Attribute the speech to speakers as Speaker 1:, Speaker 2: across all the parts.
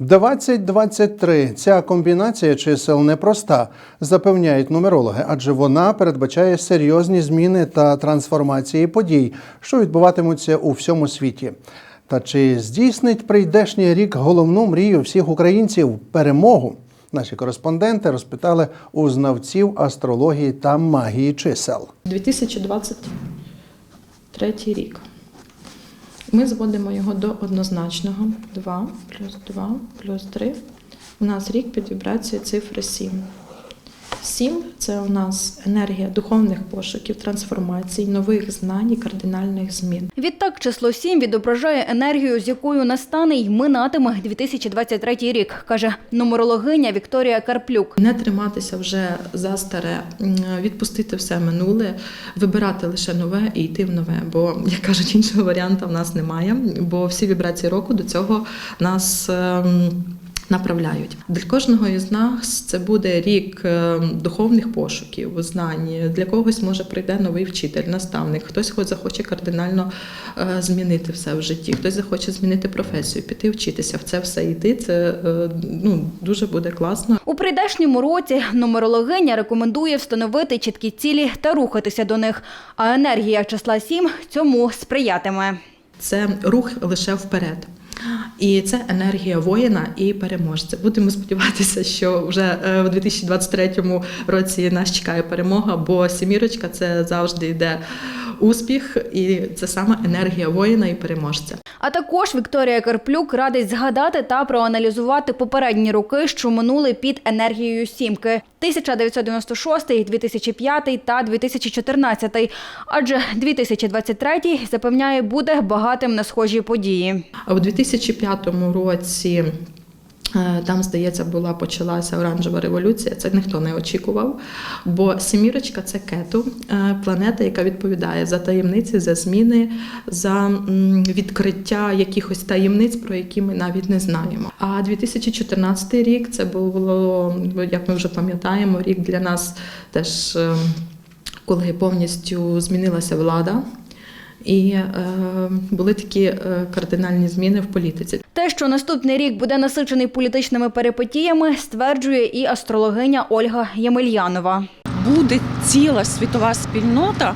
Speaker 1: 2023. Ця комбінація чисел непроста, запевняють нумерологи, адже вона передбачає серйозні зміни та трансформації подій, що відбуватимуться у всьому світі. Та чи здійснить прийдешній рік головну мрію всіх українців перемогу? Наші кореспонденти розпитали у знавців астрології та магії чисел.
Speaker 2: 2023 рік. Ми зводимо його до однозначного. 2 плюс 2 плюс 3. У нас рік під вібрацією цифри 7. 7 – це у нас енергія духовних пошуків, трансформацій, нових знань і кардинальних змін.
Speaker 3: Відтак, число 7 відображає енергію, з якою настане й минатиме 2023 рік, каже нумерологиня Вікторія Карплюк.
Speaker 2: Не триматися вже за старе, відпустити все минуле, вибирати лише нове і йти в нове. Бо, як кажуть, іншого варіанту в нас немає, бо всі вібрації року до цього нас. Направляють для кожного із нас це буде рік ем, духовних пошуків, знань. Для когось може прийде новий вчитель, наставник. Хтось хоч захоче кардинально е, змінити все в житті, хтось захоче змінити професію, піти вчитися. В це все йти. Це е, ну дуже буде класно.
Speaker 3: У прийдешньому році нумерологиня рекомендує встановити чіткі цілі та рухатися до них. А енергія числа 7 цьому сприятиме.
Speaker 2: це рух лише вперед. І це енергія воїна і переможця. Будемо сподіватися, що вже в у 2023 році нас чекає перемога, бо сімірочка це завжди йде успіх, і це саме енергія воїна і переможця.
Speaker 3: А також Вікторія Карплюк радить згадати та проаналізувати попередні роки, що минули під енергією сімки 1996, 2005 та 2014. Адже 2023 запевняє буде багатим на схожі події.
Speaker 2: А у 2005 році. Е, Там, здається, була почалася оранжева революція. Це ніхто не очікував. Бо Семірочка це кету, е, планета, яка відповідає за таємниці, за зміни, за відкриття якихось таємниць, про які ми навіть не знаємо. А 2014 рік це було, як ми вже пам'ятаємо, рік для нас теж, е, коли повністю змінилася влада. І е, були такі е, кардинальні зміни в політиці.
Speaker 3: Те, що наступний рік буде насичений політичними перипетіями, стверджує і астрологиня Ольга Ємельянова.
Speaker 4: буде ціла світова спільнота,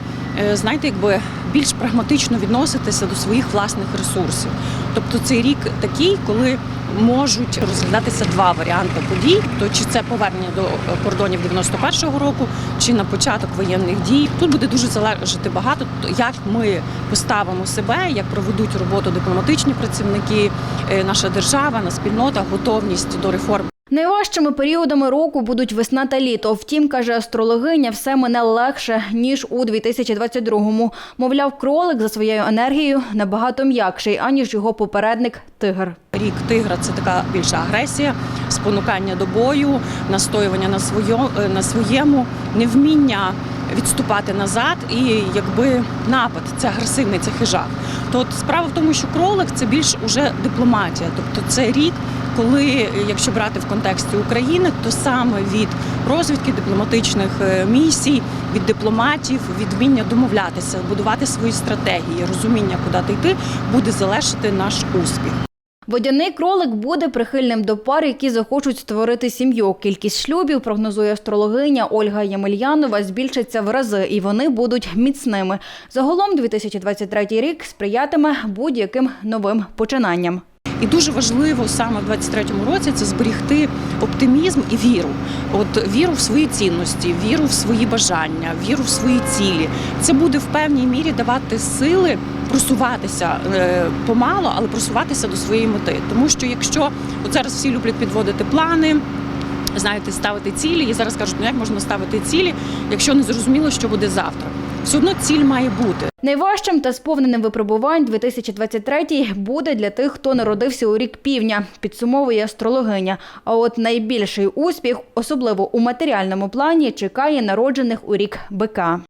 Speaker 4: е, знаєте, якби більш прагматично відноситися до своїх власних ресурсів. Тобто цей рік такий, коли можуть розглядатися два варіанти подій: то чи це повернення до кордонів 91-го року, чи на початок воєнних дій. Тут буде дуже залежати багато, то як ми поставимо себе, як проведуть роботу дипломатичні працівники, е, наша держава, на спільнота, готовність до реформ.
Speaker 3: Найважчими періодами року будуть весна та літо. Втім, каже астрологиня, все мене легше ніж у 2022-му. Мовляв, кролик за своєю енергією набагато м'якший, аніж його попередник тигр.
Speaker 4: Рік тигра це така більша агресія, спонукання до бою, настоювання на своєму, на своєму, невміння відступати назад і якби напад, це агресивний, це хижак. То от справа в тому, що кролик це більш уже дипломатія. Тобто це рік, коли, якщо брати в контексті України, то саме від розвідки дипломатичних е, місій, від дипломатів, від вміння домовлятися, будувати свої стратегії, розуміння, куди йти, буде залежати наш успіх.
Speaker 3: Водяний кролик буде прихильним до пар, які захочуть створити сім'ю. Кількість шлюбів, прогнозує астрологиня Ольга Ємельянова, збільшиться в рази, і вони будуть міцними. Загалом 2023 рік сприятиме будь-яким новим починанням.
Speaker 4: І дуже важливо саме в 23-му році це зберігти оптимізм і віру. От віру в свої цінності, віру в свої бажання, віру в свої цілі. Це буде в певній мірі давати сили просуватися е, помало, але просуватися до своєї мети. Тому що якщо от зараз всі люблять підводити плани. Знаєте, ставити цілі, і зараз кажуть, ну як можна ставити цілі, якщо не зрозуміло, що буде завтра. Все одно ціль має бути.
Speaker 3: Найважчим та сповненим випробувань 2023 буде для тих, хто народився у рік півня, підсумовує астрологиня. А от найбільший успіх, особливо у матеріальному плані, чекає народжених у рік бика.